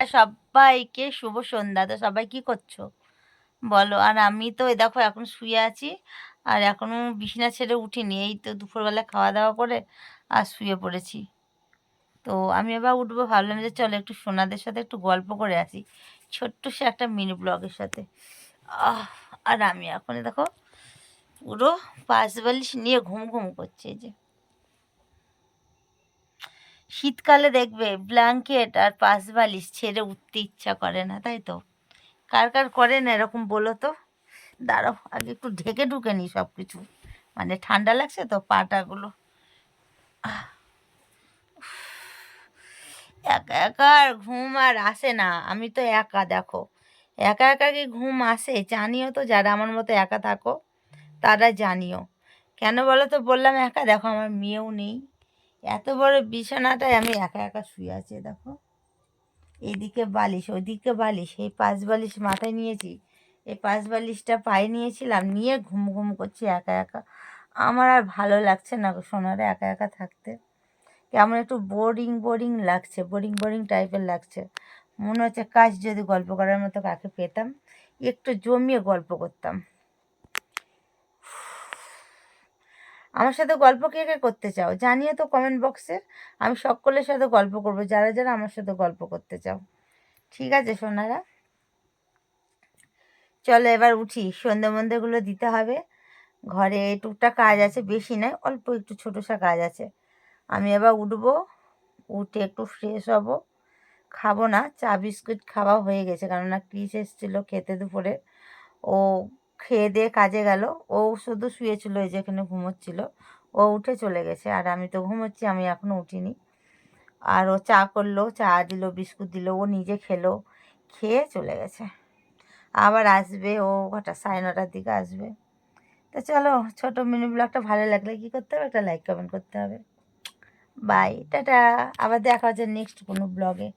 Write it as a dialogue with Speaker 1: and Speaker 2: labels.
Speaker 1: সবাইকে শুভ সন্ধ্যা। তো সবাই কি করছ? বলো, আর আমি তো দেখো এখন শুয়ে আছি, আর এখনও বিছানা ছেড়ে উঠিনি, এই তো দুপুরবেলা খাওয়া দাওয়া করে আর শুয়ে পড়েছি। তো আমি এবার উঠবো, ভাবলাম যে চলো একটু সোনাদের সাথে একটু গল্প করে আসি, ছোট্ট সে একটা মিনি ব্লগের সাথে। আর আমি এখন দেখো পুরো পাঁচ বালিশ নিয়ে ঘুম ঘুম করছে যে। শীতকালে দেখবে ব্ল্যাঙ্কেট আর পাঁচ বালিশ ছেড়ে উঠতে ইচ্ছা করে না, তাই তো? কার কার করে না এরকম বলো তো? দাঁড়াও, আগে একটু ঢেকে ঢুকে নি সব কিছু মানে ঠান্ডা লাগছে তো পাটাগুলো। একা একা আর ঘুম আর আসে না। আমি তো একা, দেখো। একা একা কি ঘুম আসে? জানিও তো যারা আমার মতো একা থাকো, তারা জানিও। কেন বলো তো? বললাম একা, দেখো আমার মেয়েও নেই। এত বড় বিছানাটায় আমি একা একা শুয়ে আছি, দেখো। এদিকে বালিশ, ওইদিকে বালিশ, এই পাঁচ বালিশ মাথায় নিয়েছি। এই পাঁচ বালিশটা পায়ে নিয়েছিলাম, নিয়ে ঘুম ঘুম করছি একা একা। আমার আর ভালো লাগছে না সোনারে একা একা থাকতে। কেমন একটু বোরিং বোরিং লাগছে বোরিং বোরিং টাইপের লাগছে। মনে হচ্ছে কাজ যদি গল্প করার মতো কাকে পেতাম, একটু জমিয়ে গল্প করতাম। আমার সাথে গল্প কে কে করতে চাও জানিয়ে তো কমেন্ট বক্সে আমি সকলের সাথে গল্প করব, যারা যারা আমার সাথে গল্প করতে চাও। ঠিক আছে, সোনারা? চলো এবার উঠি, সন্ধে মন্দেগুলো দিতে হবে। ঘরে টুকটাক কাজ আছে, বেশি নয়, অল্প একটু ছোটোসা কাজ আছে। আমি এবার উঠবো, উঠে একটু ফ্রেশ হব। খাব না, চা বিস্কুট খাওয়া হয়ে গেছে, কেননা ক্রিস এসেছিল খেতে দুপুরে। ও খেয়ে দিয়ে কাজে গেল। ও শুধু শুয়েছিল, এই যেখানে ঘুমোচ্ছিল। ও উঠে চলে গেছে, আর আমি তো ঘুমোচ্ছি, আমি এখনও উঠিনি। আর ও চা করল, চা দিল, বিস্কুট দিল, ও নিজে খেলো, খেয়ে চলে গেছে। আবার আসবে, ও কটা সাড়ে নটার দিকে আসবে। তো চলো, ছোটো মিনি ব্লগটা ভালো লাগলে কী করতে হবে? একটা লাইক কমেন্ট করতে হবে। বাই টাটা। আবার দেখা হচ্ছে নেক্সট কোনো ব্লগে।